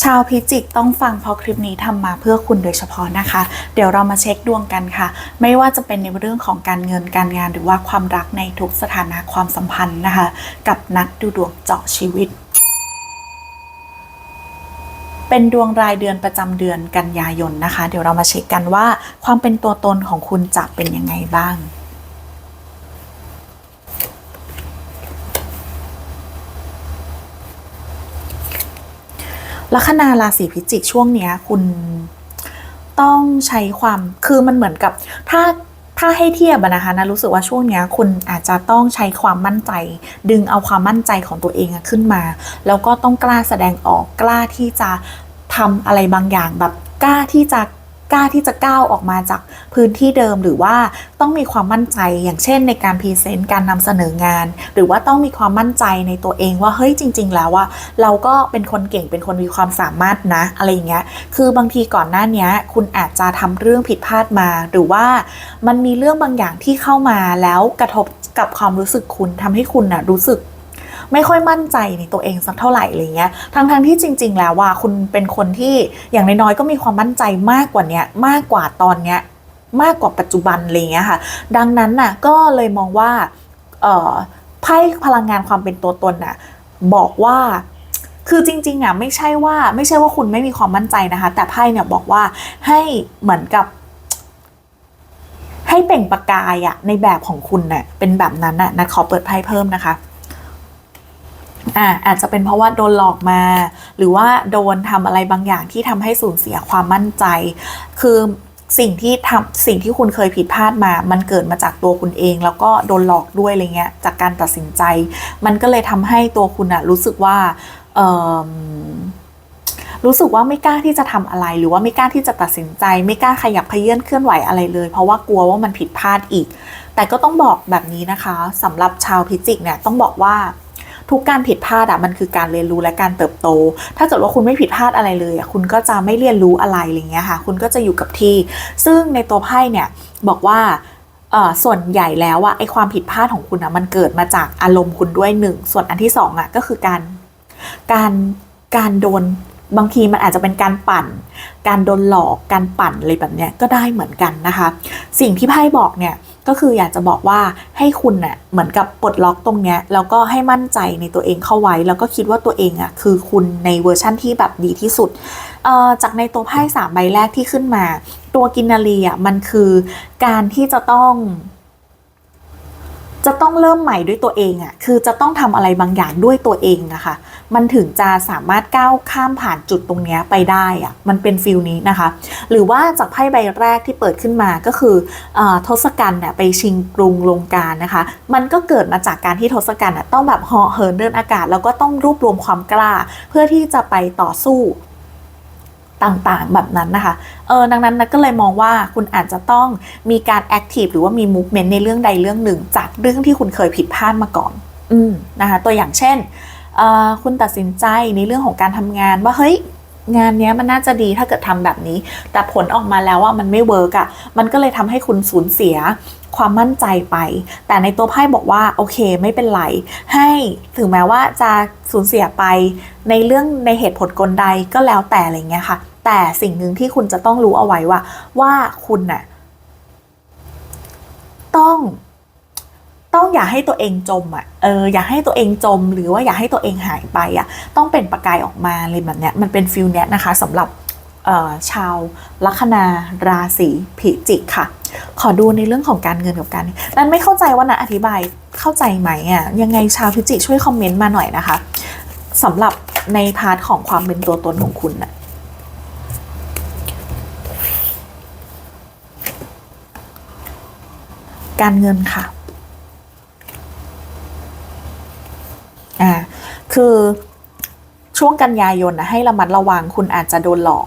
ชาวพิจิกต้องฟังเพราะคลิปนี้ทำมาเพื่อคุณโดยเฉพาะนะคะ เดี๋ยวเรามาเช็คดวงกันค่ะ ไม่ว่าจะเป็นในเรื่องของการเงินการงาน หรือว่าความรักในทุกสถานะความสัมพันธ์นะคะ กับนักดูดวงเจาะชีวิตเป็นดวงรายเดือนประจำเดือนกันยายนนะคะ เดี๋ยวเรามาเช็คกันว่าความเป็นตัวตนของคุณจะเป็นยังไงบ้าง ลัคนาราศีพิจิกช่วงเนี้ย คุณต้องใช้ความคือมันเหมือนกับ ถ้าถ้าให้เทียบอะนะคะนะรู้สึกว่าช่วงเนี้ย คุณอาจจะต้องใช้ความมั่นใจ ดึงเอาความมั่นใจของตัวเองขึ้นมา แล้วก็ต้องกล้าแสดงออกกล้าที่จะทำอะไรบางอย่างแบบกล้าที่จะ กล้าที่จะก้าวออกมาจากพื้นที่เดิมหรือว่าต้องมีความมั่นใจอย่างเช่น ในการพรีเซนต์การนำเสนองาน หรือว่าต้องมีความมั่นใจในตัวเองว่าเฮ้ยจริง ๆ แล้วว่าเราก็เป็นคนเก่งเป็นคนมีความสามารถนะอะไรอย่างเงี้ยคือบางทีก่อนหน้านี้คุณอาจจะทำเรื่องผิดพลาดมา หรือว่ามันมีเรื่องบางอย่างที่เข้ามาแล้วกระทบกับความรู้สึกคุณทำให้คุณน่ะรู้สึก ไม่ค่อยมั่นใจในตัวเองสักเท่าไหร่อะไรเงี้ยทั้งทั้งๆที่จริง ๆ แล้วว่าคุณเป็นคนที่อย่างน้อยๆก็มีความมั่นใจมากกว่าเนี้ยมากกว่าตอนเนี้ยมากกว่าปัจจุบันอะไรเงี้ยค่ะ ดังนั้นน่ะก็เลยมองว่าเออไพ่พลังงานความเป็นตัวตนน่ะบอกว่าคือจริงๆอะไม่ใช่ว่าไม่ใช่ว่าคุณไม่มีความมั่นใจนะคะ แต่ไพ่เนี่ยบอกว่าให้เหมือนกับ ให้เปล่งประกายอะในแบบของคุณเน่ะเป็นแบบนั้นน่ะนะขอเปิดไพ่เพิ่มนะคะ อ่าอาจจะเป็นเพราะว่าโดนหลอกมา หรือว่าโดนทำอะไรบางอย่างที่ทำให้สูญเสียความมั่นใจ คือสิ่งที่ทำสิ่งที่คุณเคยผิดพลาดมา มันเกิดมาจากตัวคุณเอง แล้วก็โดนหลอกด้วยอะไรเงี้ยจากการตัดสินใจ มันก็เลยทำให้ตัวคุณอะรู้สึกว่าเออรู้สึกว่าไม่กล้าที่จะทำอะไร หรือว่าไม่กล้าที่จะตัดสินใจ ไม่กล้าขยับเขยื่อนเคลื่อนไหวอะไรเลย เพราะว่ากลัวว่ามันผิดพลาดอีก แต่ก็ต้องบอกแบบนี้นะคะสำหรับชาวพิจิกเนี่ยต้องบอกว่า ทุกการผิดพลาดอะมันคือการเรียนรู้และการเติบโต ถ้าเกิดว่าคุณไม่ผิดพลาดอะไรเลยอะคุณก็จะไม่เรียนรู้อะไรอะไรเงี้ยค่ะ คุณก็จะอยู่กับที่ ซึ่งในตัวไพ่เนี่ยบอกว่าส่วนใหญ่แล้วอะไอความผิดพลาดของคุณอะมันเกิดมาจากอารมณ์คุณด้วยหนึ่งส่วนอันที่สองอะก็คือการการการโดน บางทีมันอาจจะเป็นการปั่น การโดนหลอก การปั่นอะไรแบบเนี้ยก็ได้เหมือนกันนะคะ สิ่งที่ไพ่บอกเนี่ยก็คืออยากจะบอกว่าให้คุณน่ะเหมือนกับปลดล็อกตรงเนี้ยแล้วก็ให้มั่นใจในตัวเองเข้าไว้ แล้วก็คิดว่าตัวเองอะคือคุณในเวอร์ชั่นที่แบบดีที่สุดเอ่อจากในตัวไพ่สามใบแรกที่ขึ้นมา ตัวกินนารีอะมันคือการที่จะต้อง จะต้องเริ่มใหม่ด้วยตัวเองอะ่ะ คือจะต้องทำอะไรบางอย่างด้วยตัวเองนะคะ มันถึงจะสามารถก้าวข้ามผ่านจุดตรงนี้ไปได้อะ่ะ มันเป็นฟิลนี้นะคะ หรือว่าจากไพ่ใบแรกที่เปิดขึ้นมาก็คืออทศกัณฐ์เนี่ยไปชิงกรุงลงการนะคะ มันก็เกิดมาจากการที่ทศกัณฐ์ต้องแบบเหาะเหินเดินอากาศ แล้วก็ต้องรวบรวมความกล้า เพื่อที่จะไปต่อสู้ ต่างๆ แบบนั้นนะคะ เออดังนั้นนะก็เลยมองว่าคุณอาจจะต้องมีการแอคทีฟหรือว่ามีมูฟเมนต์ในเรื่องใดเรื่องหนึ่ง จากเรื่องที่คุณเคยผิดพลาดมาก่อน อืมนะคะ ตัวอย่างเช่นเอ่อคุณตัดสินใจในเรื่องของการทำงานว่าเฮ้ยงานเนี้ยมันน่าจะดีถ้าเกิดทำแบบนี้ แต่ผลออกมาแล้วว่ามันไม่เวิร์กอะ่ะ มันก็เลยทำให้คุณสูญเสียความมั่นใจไป แต่ในตัวไพ่บอกว่าโอเคไม่เป็นไร ให้ถึงแม้ว่าจะสูญเสียไปในเรื่องในเหตุผลกลใดก็แล้วแต่อะไรเงี้ยค่ะ แต่สิ่งหนึ่งที่คุณจะต้องรู้เอาไว้ว่า ว่าคุณน่ะต้อง ต้องอย่าให้ตัวเองจมอะเอออย่าให้ตัวเองจม หรือว่าอย่าให้ตัวเองหายไปอะ ต้องเป็นประกายออกมาเลยแบบเนี้ยมันเป็นฟิลเนี้ยนะคะสำหรับชาวลัคนาราศีพิจิกค่ะ ขอดูในเรื่องของการเงินกับการนั้นไม่เข้าใจว่านะอธิบายเข้าใจไหมอะยังไงชาวพิจิกช่วยคอมเมนต์มาหน่อยนะคะสำหรับในพาร์ทของความเป็นตัวตนของคุณน่ะ การเงินค่ะอ่าคือช่วงกันยายนนะให้ระมัดระวังคุณอาจจะโดนหลอก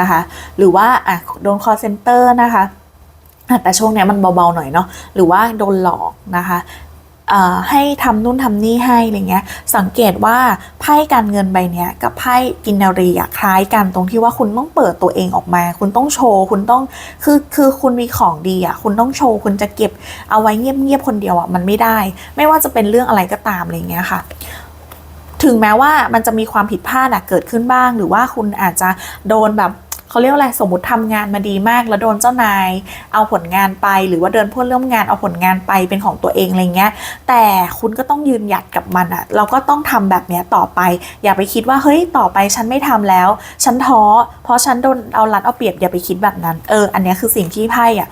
นะคะ หรือว่าอะโดน call center นะคะแต่ช่วงนี้มันเบาๆหน่อยเนาะหรือว่าโดนหลอกนะคะ ให้ทำนู่นทำนี่ให้อะไรเงี้ย สังเกตว่าไพ่การเงินใบเนี้ยกับไพ่กินนารีอะคล้ายกันตรงที่ว่าคุณต้องเปิดตัวเองออกมา คุณต้องโชว์ คุณต้องคือคือคุณมีของดีอะคุณต้องโชว์ คุณจะเก็บเอาไว้เงียบๆคนเดียวอะมันไม่ได้ ไม่ว่าจะเป็นเรื่องอะไรก็ตามอะไรเงี้ยค่ะถึงแม้ว่ามันจะมีความผิดพลาดอะเกิดขึ้นบ้าง หรือว่าคุณอาจจะโดนแบบ เขาเรียกอะไรสมมติทำงานมาดีมาก แล้วโดนเจ้านาย เอาผลงานไป หรือว่าเดินเพื่อนร่วมงานเอาผลงานไปเป็นของตัวเองอะไรเงี้ย แต่คุณก็ต้องยืนหยัดกับมันอะเราก็ต้องทำแบบเนี้ยต่อไป อย่าไปคิดว่าเฮ้ยต่อไปฉันไม่ทำแล้ว ฉันท้อเพราะฉันโดนเอารัดเอาเปรียบอย่าไปคิดแบบนั้นเอออันนี้คือสิ่งที่ไพ่อะ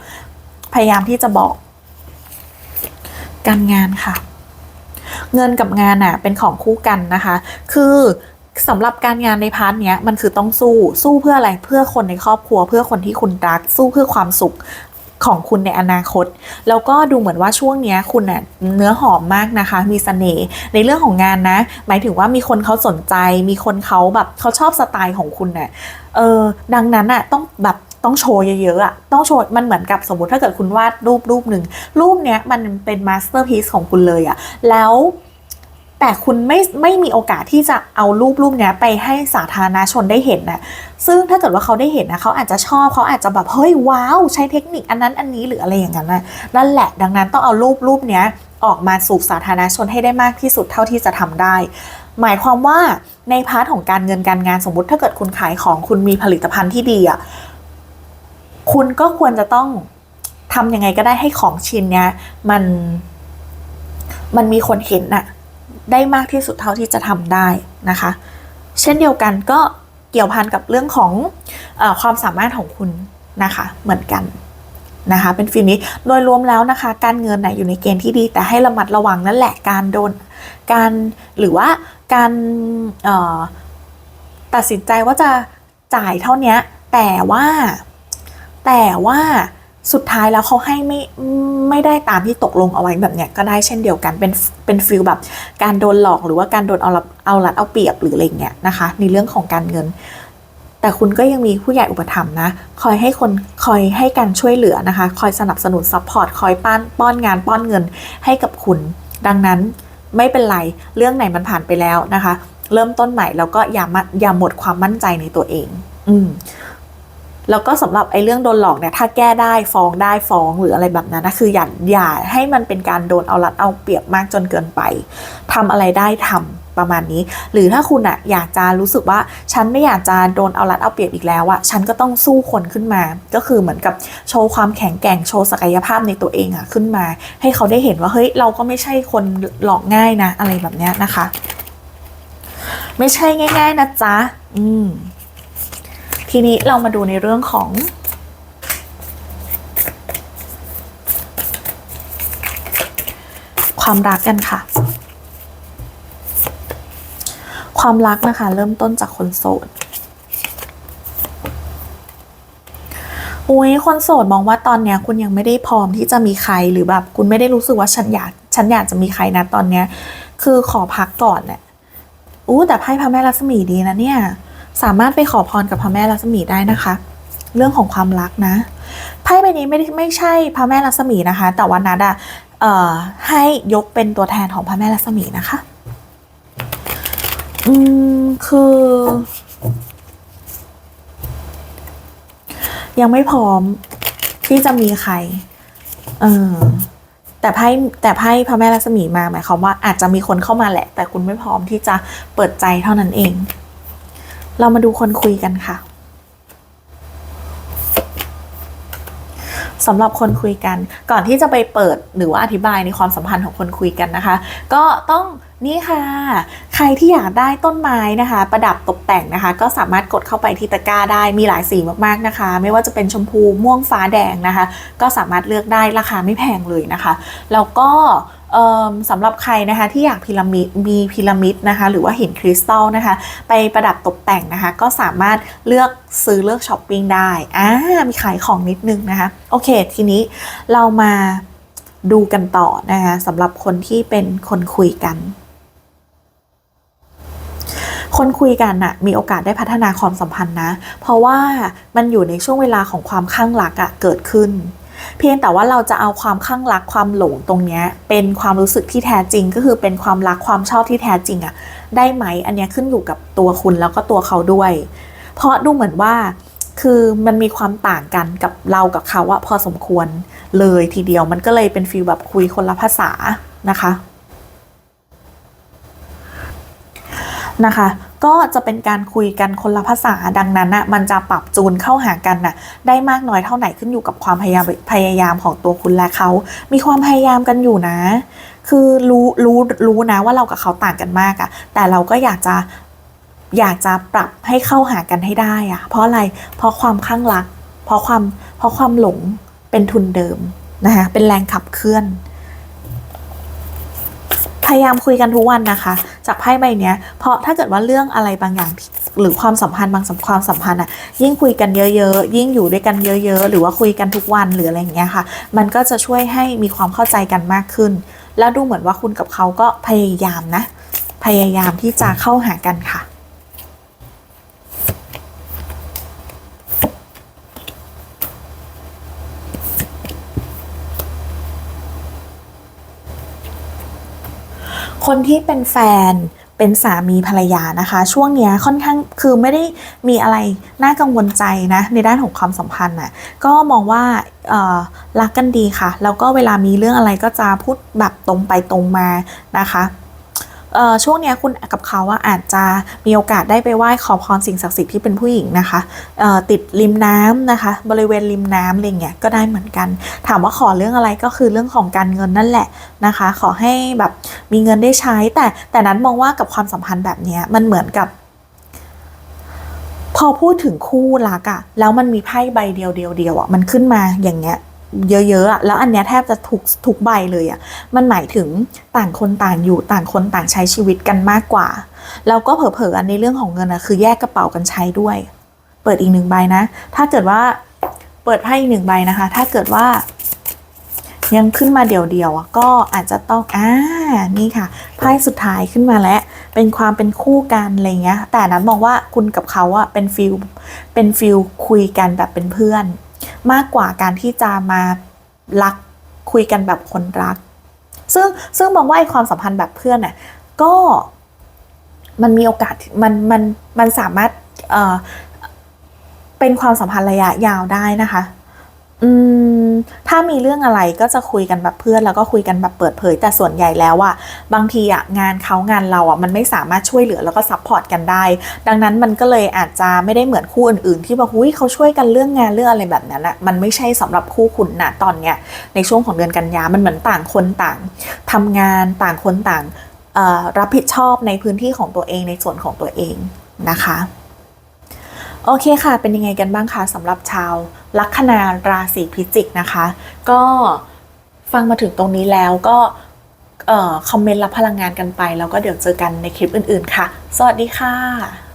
พยายามที่จะบอก การงานค่ะ เงินกับงานอะเป็นของคู่กันนะคะ คือ สำหรับการงานในพาร์ทเนี้ยมันคือต้องสู้สู้เพื่ออะไรเพื่อคนในครอบครัว เพื่อคนที่คุณรัก สู้เพื่อความสุขของคุณในอนาคต แล้วก็ดูเหมือนว่าช่วงเนี้ยคุณเน่ะเนื้อหอมมากนะคะ มีเสน่ห์ในเรื่องของงานนะ หมายถึงว่ามีคนเขาสนใจ มีคนเขาแบบเขาชอบสไตล์ของคุณเน่ะเออดังนั้นอะต้องแบบต้องโชว์เยอะๆอะต้องโชว์มันเหมือนกับสมมติถ้าเกิดคุณวาดรูปรูปหนึ่งรูปเนี้ยมันเป็นมาสเตอร์พีซของคุณเลยอะแล้ว แต่คุณไม่ไม่มีโอกาสที่จะเอารูปรูปเนี้ยไปให้สาธารณชนได้เห็นนะซึ่งถ้าเกิดว่าเขาได้เห็นนะเขาอาจจะชอบเขาอาจจะแบบเฮ้ยว้าวใช้เทคนิคอันนั้นอันนี้หรืออะไรอย่างนั้นนะนั่นแหละดังนั้นต้องเอารูปรูปเนี้ยออกมาสู่สาธารณชนให้ได้มากที่สุดเท่าที่จะทำได้ หมายความว่าในพาร์ทของการเงินการงานสมมติถ้าเกิดคุณขายของคุณมีผลิตภัณฑ์ที่ดีอะคุณก็ควรจะต้องทำยังไงก็ได้ให้ของชิ้นเนี้ยมันมันมีคนเห็นน่ะ ได้มากที่สุดเท่าที่จะทำได้นะคะ เช่นเดียวกันก็เกี่ยวพันกับเรื่องของอความสามารถของคุณนะคะเหมือนกันนะคะ เป็นฟิลนี้โดยรวมแล้วนะคะ การเงินนะอยู่ในเกณฑ์ที่ดีแต่ให้ระมัดระวังนั่นแหละการโดนการหรือว่าการตัดสินใจว่าจะจ่ายเท่านี้แต่ว่าแต่ว่า สุดท้ายแล้วเขาให้ไม่ไม่ได้ตามที่ตกลงเอาไว้แบบเนี้ยก็ได้เช่นเดียวกันเป็นเป็นฟิลแบบ การโดนหลอกหรือว่าการโดนเอารัดเอารัดเอาเปรียบหรืออะไรเงี้ยนะคะ ในเรื่องของการเงิน แต่คุณก็ยังมีผู้ใหญ่อุปถัมภ์นะ คอยให้คนคอยให้การช่วยเหลือนะคะ คอยสนับสนุนซัพพอร์ตคอยป้านป้อนงานป้อนเงินให้กับคุณ ดังนั้นไม่เป็นไรเรื่องไหนมันผ่านไปแล้วนะคะ เริ่มต้นใหม่แล้วก็อย่ามาอย่าหมดความมั่นใจในตัวเอง อืม แล้วก็สำหรับไอ้เรื่องโดนหลอกเนี่ยถ้าแก้ได้ฟ้องได้ฟ้องหรืออะไรแบบนั้นนะคืออย่าอย่าให้มันเป็นการโดนเอารัดเอาเปรียบมากจนเกินไปทำอะไรได้ทำประมาณนี้ หรือถ้าคุณอะอยากจะรู้สึกว่าฉันไม่อยากจะโดนเอารัดเอาเปรียบอีกแล้วอะฉันก็ต้องสู้คนขึ้นมา ก็คือเหมือนกับโชว์ความแข็งแกร่งโชว์ศักยภาพในตัวเองอะขึ้นมา ให้เขาได้เห็นว่าเฮ้ยเราก็ไม่ใช่คนหลอกง่ายนะ อะไรแบบเนี้ยนะคะ ไม่ใช่ง่าย ๆนะจ๊ะ อืม ทีนี้เรามาดูในเรื่องของ ความรักกันค่ะ ความรักนะคะ เริ่มต้นจากคนโสดอุ้ยคนโสดมองว่าตอนเนี้ยคุณยังไม่ได้พร้อมที่จะมีใครหรือแบบคุณไม่ได้รู้สึกว่าฉันอยากฉันอยากจะมีใครนะตอนเนี้ย คือขอพักก่อนเนี่ยอู้แต่ไพ่พระแม่รัศมีดีนะเนี่ย สามารถไปขอพรกับพระแม่รัศมีได้นะคะ เรื่องของความรักนะไพ่ใบนี้ไม่ได้ไม่ใช่พระแม่รัศมีนะคะ แต่ว่านัดอะออให้ยกเป็นตัวแทนของพระแม่รัศมีนะคะ อืม คือ ยังไม่พร้อมที่จะมีใคร เออแต่ไพ่แต่ไพ่พระแม่รัศมีมาหมายความว่าอาจจะมีคนเข้ามาแหละ แต่คุณไม่พร้อมที่จะเปิดใจเท่านั้นเอง เรามาดูคนคุยกันค่ะสำหรับคนคุยกัน ก่อนที่จะไปเปิดหรือว่าอธิบายในความสัมพันธ์ของคนคุยกันนะคะ ก็ต้องนี่ค่ะ ใครที่อยากได้ต้นไม้นะคะ ประดับตกแต่งนะคะ ก็สามารถกดเข้าไปที่ตะกร้าได้มีหลายสีมากๆนะคะ ไม่ว่าจะเป็นชมพูม่วงฟ้าแดงนะคะ ก็สามารถเลือกได้ราคาไม่แพงเลยนะคะ แล้วก็ สำหรับใครนะคะที่อยากพีระมิดมีพีระมิดนะคะหรือว่าหินคริสตัลนะคะ ไปประดับตกแต่งนะคะ ก็สามารถเลือกซื้อเลือกช้อปปิ้งได้อ่ามีขายของนิดนึงนะคะ โอเค ทีนี้เรามาดูกันต่อนะคะสำหรับคนที่เป็นคนคุยกัน คนคุยกันน่ะมีโอกาสได้พัฒนาความสัมพันธ์นะ เพราะว่ามันอยู่ในช่วงเวลาของความข้างรักอะเกิดขึ้น เพียงแต่ว่าเราจะเอาความข้างรักความหลงตรงเนี้ยเป็นความรู้สึกที่แท้จริง ก็คือเป็นความรักความชอบที่แท้จริงอะได้ไหมอันเนี้ยขึ้นอยู่กับตัวคุณแล้วก็ตัวเขาด้วย เพราะดูเหมือนว่าคือมันมีความต่างกันกับเรากับเขาอะพอสมควรเลยทีเดียวมันก็เลยเป็นฟีลแบบคุยคนละภาษานะคะนะคะ ก็จะเป็นการคุยกันคนละภาษาดังนั้นน่ะมันจะปรับจูนเข้าหากันน่ะได้มากน้อยเท่าไหนขึ้นอยู่กับความพยายามพยายามของตัวคุณและเขา มีความพยายามกันอยู่นะ คือรู้รู้รู้นะว่าเรากับเขาต่างกันมากอะแต่เราก็อยากจะอยากจะปรับให้เข้าหากันให้ได้อะเพราะอะไร เพราะความข้างรัก เพราะความเพราะความหลงเป็นทุนเดิมนะคะเป็นแรงขับเคลื่อน พยายามคุยกันทุกวันนะคะ จากไพ่ใบเนี้ย เพราะถ้าเกิดว่าเรื่องอะไรบางอย่างหรือความสัมพันธ์บางสัมความสัมพันธ์อะยิ่งคุยกันเยอะๆ ยิ่งอยู่ด้วยกันเยอะ ๆ หรือว่าคุยกันทุกวันหรืออะไรอย่างเงี้ยค่ะ มันก็จะช่วยให้มีความเข้าใจกันมากขึ้น แล้วดูเหมือนว่าคุณกับเขาก็พยายามนะ พยายามที่จะเข้าหากันค่ะ คนที่เป็นแฟนเป็นสามีภรรยานะคะ ช่วงเนี้ยค่อนข้างคือไม่ได้มีอะไรน่ากังวลใจนะในด้านของความสัมพันธ์น่ะก็มองว่ารักกันดีค่ะ แล้วก็เวลามีเรื่องอะไรก็จะพูดแบบตรงไปตรงมานะคะ ช่วงนี้คุณกับเขาอะอาจจะมีโอกาสได้ไปไหว้ขอพรสิ่งศักดิ์สิทธิ์ที่เป็นผู้หญิงนะคะติดริมน้ำนะคะ บริเวณริมน้ำอะไรเงี้ยก็ได้เหมือนกัน ถามว่าขอเรื่องอะไรก็คือเรื่องของการเงินนั่นแหละนะคะ ขอให้แบบมีเงินได้ใช้ แต่แต่นั้นมองว่ากับความสัมพันธ์แบบนี้มันเหมือนกับพอพูดถึงคู่รักอะแล้วมันมีไพ่ใบเดียวเดียวเดียวอะมันขึ้นมาอย่างเงี้ย เยอะๆอะแล้วอันเนี้ยแทบจะทุกทุกใบเลยอะมันหมายถึงต่างคนต่างอยู่ต่างคนต่างใช้ชีวิตกันมากกว่า แล้วก็เผลอๆในเรื่องของเงินอะคือแยกกระเป๋ากันใช้ด้วย เปิดอีกหนึ่งใบนะ ถ้าเกิดว่าเปิดไพ่อีกหนึ่งใบนะคะ ถ้าเกิดว่า ยังขึ้นมาเดี่ยวๆอะก็อาจจะต้องอ่านี่ค่ะไพ่สุดท้ายขึ้นมาแล้วเป็นความเป็นคู่กันอะไรเงี้ย แต่นั้นมองว่าคุณกับเขาอะเป็นฟิลเป็นฟิลคุยกันแบบเป็นเพื่อน มากกว่าการที่จะมารักคุยกันแบบคนรัก ซึ่งซึ่งมองว่าไอ้ความสัมพันธ์แบบเพื่อนน่ะก็มันมีโอกาสมันมันมันสามารถเอ่อเป็นความสัมพันธ์ระยะยาวได้นะคะ อืมถ้ามีเรื่องอะไรก็จะคุยกันแบบเพื่อนแล้วก็คุยกันแบบเปิดเผย แต่ส่วนใหญ่แล้วอะบางทีอะงานเขางานเราอะมันไม่สามารถช่วยเหลือแล้วก็ซัพพอร์ตกันได้ ดังนั้นมันก็เลยอาจจะไม่ได้เหมือนคู่อื่นๆ ที่แบบอุ้ยเขาช่วยกันเรื่องงานเรื่องอะไรแบบนั้นอะมันไม่ใช่สำหรับคู่คุณนะตอนเนี้ยในช่วงของเดือนกันยามันเหมือนต่างคนต่างทำงานต่างคนต่างรับผิดชอบในพื้นที่ของตัวเองในส่วนของตัวเองนะคะ โอเคค่ะ เป็นยังไงกันบ้างคะสำหรับชาว ลัคนาราศีพิจิกนะคะ ก็ฟังมาถึงตรงนี้แล้วก็คอมเมนต์รับพลังงานกันไป แล้วก็เดี๋ยวเจอกันในคลิปอื่นๆค่ะ สวัสดีค่ะ